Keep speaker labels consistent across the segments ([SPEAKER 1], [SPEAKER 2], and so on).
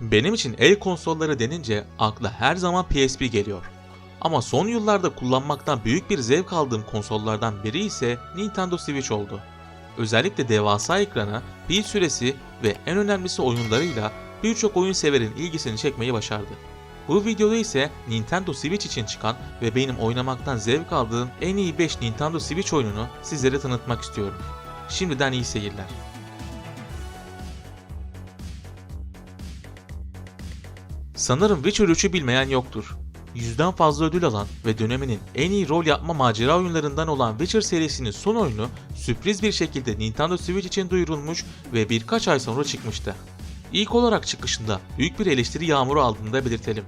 [SPEAKER 1] Benim için el konsolları denince akla her zaman PSP geliyor. Ama son yıllarda kullanmaktan büyük bir zevk aldığım konsollardan biri ise Nintendo Switch oldu. Özellikle devasa ekrana, pil süresi ve en önemlisi oyunlarıyla birçok oyun severin ilgisini çekmeyi başardı. Bu videoda ise Nintendo Switch için çıkan ve benim oynamaktan zevk aldığım en iyi 5 Nintendo Switch oyununu sizlere tanıtmak istiyorum. Şimdiden iyi seyirler. Sanırım Witcher 3'ü bilmeyen yoktur. Yüzden fazla ödül alan ve döneminin en iyi rol yapma macera oyunlarından olan Witcher serisinin son oyunu sürpriz bir şekilde Nintendo Switch için duyurulmuş ve birkaç ay sonra çıkmıştı. İlk olarak çıkışında büyük bir eleştiri yağmuru aldığını da belirtelim.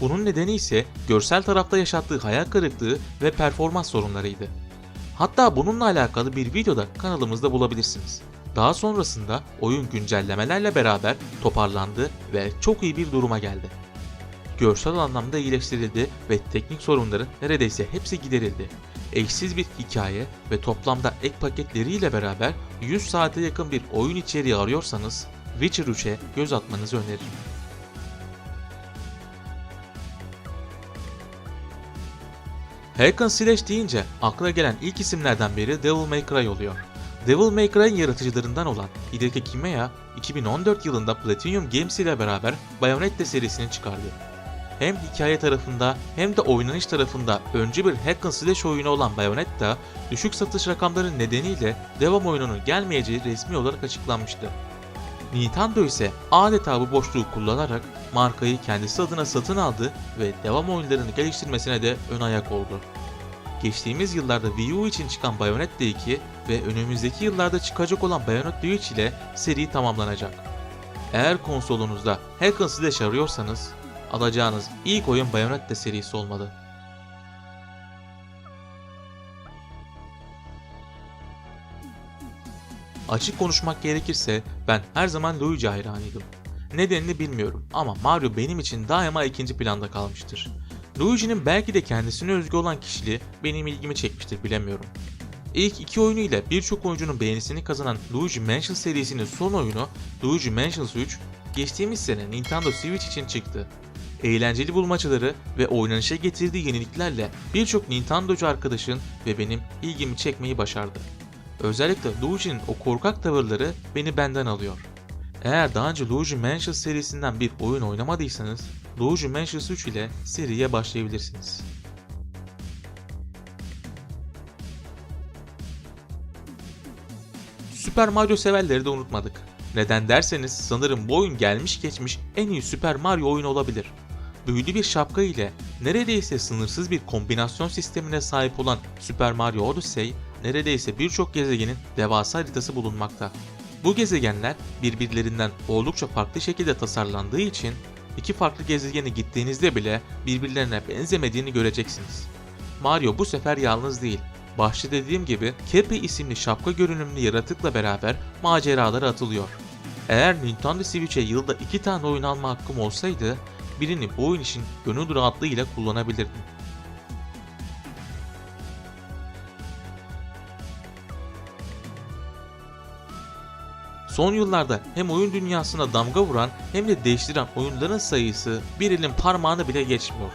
[SPEAKER 1] Bunun nedeni ise görsel tarafta yaşattığı hayal kırıklığı ve performans sorunlarıydı. Hatta bununla alakalı bir videoda kanalımızda bulabilirsiniz. Daha sonrasında oyun güncellemelerle beraber toparlandı ve çok iyi bir duruma geldi. Görsel anlamda iyileştirildi ve teknik sorunların neredeyse hepsi giderildi. Eşsiz bir hikaye ve toplamda ek paketleriyle beraber 100 saate yakın bir oyun içeriği arıyorsanız Witcher 3'e göz atmanızı öneririm. Hack and Slash deyince akla gelen ilk isimlerden biri Devil May Cry oluyor. Devil May Cry'ın yaratıcılarından olan Hideki Kimiya 2014 yılında Platinum Games ile beraber Bayonetta serisini çıkardı. Hem hikaye tarafında hem de oynanış tarafında öncü bir hack and slash oyunu olan Bayonetta, düşük satış rakamları nedeniyle devam oyununun gelmeyeceği resmi olarak açıklanmıştı. Nintendo ise adeta bu boşluğu kullanarak markayı kendisi adına satın aldı ve devam oyunlarını geliştirmesine de ön ayak oldu. Geçtiğimiz yıllarda Wii U için çıkan Bayonetta 2 ve önümüzdeki yıllarda çıkacak olan Bayonetta 3 ile seri tamamlanacak. Eğer konsolunuzda Hack and Slash arıyorsanız alacağınız ilk oyun Bayonetta serisi olmalı. Açık konuşmak gerekirse ben her zaman Luigi hayranıydım. Nedenini bilmiyorum ama Mario benim için daima ikinci planda kalmıştır. Luigi'nin belki de kendisine özgü olan kişiliği benim ilgimi çekmiştir bilemiyorum. İlk iki oyunu ile birçok oyuncunun beğenisini kazanan Luigi Mansion serisinin son oyunu Luigi Mansions 3 geçtiğimiz sene Nintendo Switch için çıktı. Eğlenceli bulmacaları ve oynanışa getirdiği yeniliklerle birçok Nintendocu arkadaşın ve benim ilgimi çekmeyi başardı. Özellikle Luigi'nin o korkak tavırları beni benden alıyor. Eğer daha önce Luigi Mansions serisinden bir oyun oynamadıysanız Luigi Mansions 3 ile seriye başlayabilirsiniz. Super Mario severleri de unutmadık. Neden derseniz sanırım bu oyun gelmiş geçmiş en iyi Super Mario oyunu olabilir. Büyülü bir şapka ile neredeyse sınırsız bir kombinasyon sistemine sahip olan Super Mario Odyssey, neredeyse birçok gezegenin devasa haritası bulunmakta. Bu gezegenler birbirlerinden oldukça farklı şekilde tasarlandığı için iki farklı gezegene gittiğinizde bile birbirlerine benzemediğini göreceksiniz. Mario bu sefer yalnız değil. Başta dediğim gibi Cappy isimli şapka görünümlü yaratıkla beraber maceralara atılıyor. Eğer Nintendo Switch'e yılda iki tane oyun alma hakkım olsaydı birini bu oyun için gönül rahatlığıyla kullanabilirdim. Son yıllarda hem oyun dünyasına damga vuran hem de değiştiren oyunların sayısı bir elin parmağını bile geçmiyor.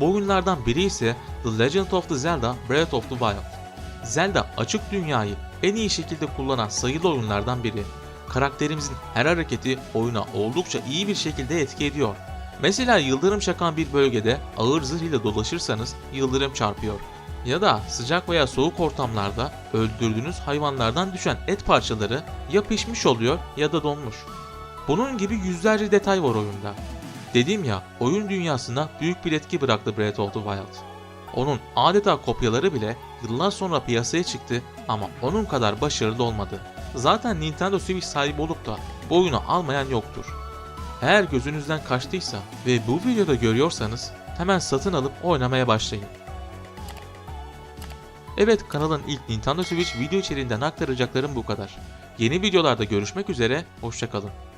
[SPEAKER 1] Bu oyunlardan biri ise The Legend of the Zelda Breath of the Wild. Zelda açık dünyayı en iyi şekilde kullanan sayılı oyunlardan biri. Karakterimizin her hareketi oyuna oldukça iyi bir şekilde etki ediyor. Mesela yıldırım çakan bir bölgede ağır zırh ile dolaşırsanız yıldırım çarpıyor. Ya da sıcak veya soğuk ortamlarda öldürdüğünüz hayvanlardan düşen et parçaları ya pişmiş oluyor ya da donmuş. Bunun gibi yüzlerce detay var oyunda. Dediğim ya oyun dünyasına büyük bir etki bıraktı Breath of the Wild. Onun adeta kopyaları bile yıllar sonra piyasaya çıktı ama onun kadar başarılı olmadı. Zaten Nintendo Switch sahibi olup da bu oyunu almayan yoktur. Eğer gözünüzden kaçtıysa ve bu videoda görüyorsanız hemen satın alıp oynamaya başlayın. Evet kanalın ilk Nintendo Switch video içeriğinden aktaracaklarım bu kadar. Yeni videolarda görüşmek üzere, hoşçakalın.